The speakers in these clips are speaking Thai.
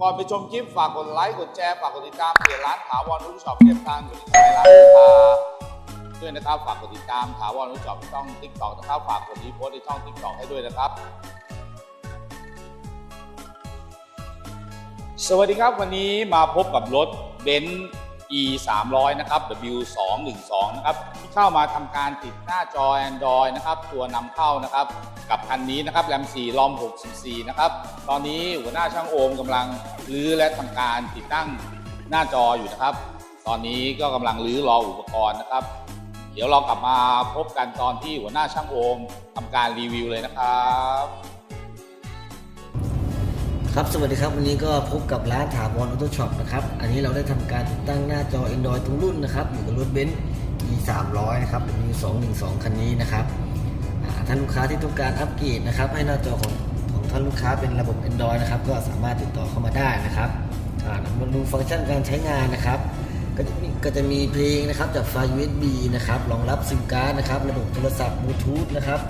ก่อนไปชมคลิปฝากกดไลค์ กดแชร์ ฝากกดติดตามเพจร้านถาวรนุชช็อปเรียบทางอยู่ที่ร้านค้าด้วยนะครับ ฝากกดติดตามถาวรนุชช็อปช่องติ๊กต็อกนะครับ ฝากกดรีโพสในช่องติ๊กต็อกให้ด้วยนะครับ สวัสดีครับวันนี้มาพบกับรถเบนซ์ e 3 0 0นะครับ w 2 1 2นะครับที่เข้ามาทำการติดหน้าจอ Android นะครับ ตัวนำเข้านะครับ กับคันนี้นะครับแรม4ลอม64 นะครับ ตอนนี้หัวหน้าช่างโอมกำลังรื้อและทำการติดตั้งหน้าจออยู่นะครับ ตอนนี้ก็กำลังรื้อรออุปกรณ์นะครับ เดี๋ยวเรากลับมาพบกันตอนที่หัวหน้าช่างโอมทำการรีวิวเลยนะครับ ครับ สวัสดีครับ วันนี้ก็พบกับร้านถาวรออโต้ช็อปนะครับ อันนี้เราได้ทำการติดตั้งหน้าจอ Android ทุกรุ่นนะครับ อยู่กับรถเบนซ์ e 3 0 0นะครับเป็น e 2 1 2คันนี้นะครับท่านลูกค้าที่ต้องการอัปเกรดนะครับ ให้หน้าจอของของท่านลูกค้าเป็นระบบ Android นะครับ ก็สามารถติดต่อเข้ามาได้นะครับมาดูฟังก์ชันการใช้งานนะครับ ก็จะมีก็จะมีเพลงนะครับจากไฟ USB นะครับ รองรับซิมการ์ดนะครับ ระบบโทรศัพท์บลูทูธนะครับ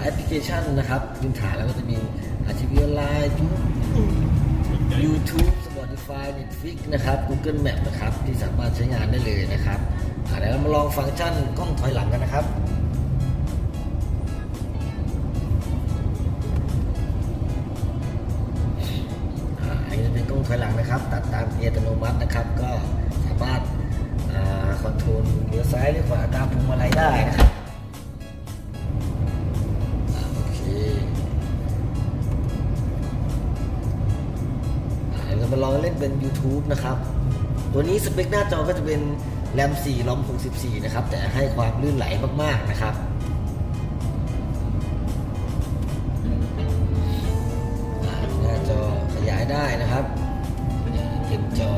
แอปพลิเคชันนะครับพื้นฐานแล้วก็จะมี อาชีพออนไลน์ YouTube Spotify Netflix นะครับ Google Map นะครับ ที่สามารถใช้งานได้เลยนะครับเดี๋ยวเรามาลองฟังก์ชันกล้องถอยหลังกันนะครับอันนี้เป็นกล้องถอยหลังนะครับ ตัดตามเกียร์อัตโนมัตินะครับ ก็สามารถคอนโทรลเลี้ยวซ้ายหรือขวาตามพวงมาลัยได้นะครับ ยวมาลองเล่นเป็น YouTube นะครับ ตัวนี้สเปคหน้าจอก็จะเป็นแรม4 ROM 64 นะครับ แต่ให้ความลื่นไหลมาก ๆ นะครับ หน้าจอขยายได้นะครับเต็มจอ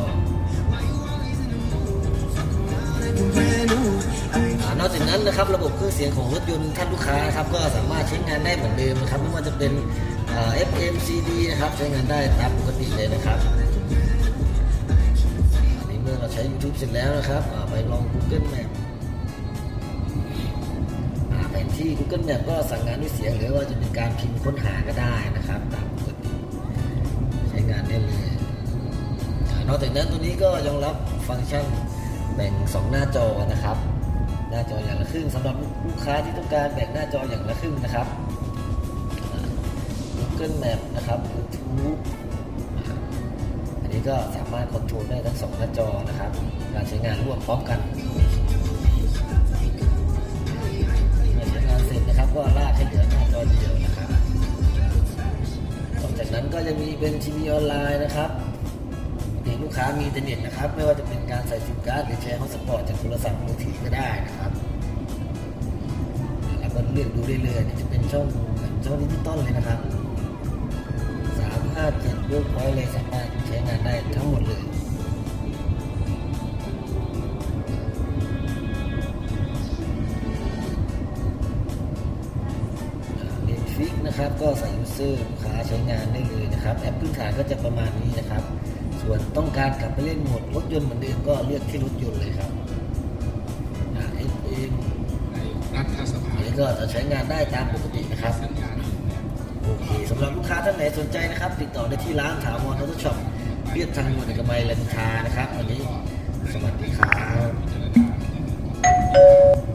นอกจากนั้นนะครับระบบเครื่องเสียงของรถยนต์ท่านลูกค้านะครับก็สามารถใช้งานได้เหมือนเดิมนะครับไม่ว่าจะเป็นอ่า FM CD นะครับใช้งานได้ตามปกติเลยนะครับ มื่อเราใช้ YouTube เสร็จแล้วนะครับไปลอง Google Map อ่าแผนที่ Google Map ก็สั่งงานด้วยเสียงหรือว่าจะเป็นการพิมพ์ค้นหาก็ได้นะครับตามปกติใช้งานได้เลยอนอกจากนั้นตัวนี้ก็รองรับฟังก์ชันแบ่ง 2 หน้าจอนะครับ หน้าจออย่างละครึ่งสำหรับลูกค้าที่ต้องการแบ่งหน้าจออย่างละครึ่งนะครับ Google Map นะครับ YouTube นี้ก็สามารถคอนโทรลได้ทั้งสองหน้าจอนะครับการใช้งานร่วมพร้อมกันเมื่อใช้งานเสร็จนะครับก็ลากให้เหลือหน้าจอเดียวนะครับนอกจากนั้นก็จะมีเป็นทีวีออนไลน์นะครับเด็กลูกค้ามีอินเทอร์เน็ตนะครับ ไม่ว่าจะเป็นการใส่ซิมการ์ดหรือแชร์ฮอตสปอร์ตจากโทรศัพท์มือถือก็ได้นะครับแล้วก็เลือกดูได้เลยอันนี่จะเป็นช่องเหมือนช่องดิจิตอลเลยนะครับามห้าเจ็ดเวิร์กพอยต์เลยสามารถใช้งานได้ทั้งหมดเลยเน็ตฟิกนะครับก็ใส่ยูเซอร์ลูกค้าใช้งานได้เลยนะครับ แอปพื้นฐานก็จะประมาณนี้นะครับ ส่วนต้องการกลับไปเล่นโหมดรถยนต์เหมือนเดิมก็เลือกที่รถยนต์เลยครับอ่า FM ในรัฐสภาอันนี้ก็จะใช้งานได้ตามปกตินะครับ หรับลูกค้าท่านไหนสนใจนะครับ ติดต่อได้ที่ร้านถาวรออโต้ช็อปเรียบทางด่วนเอกมัยลันคานะครับ วันนี้สวัสดีครับ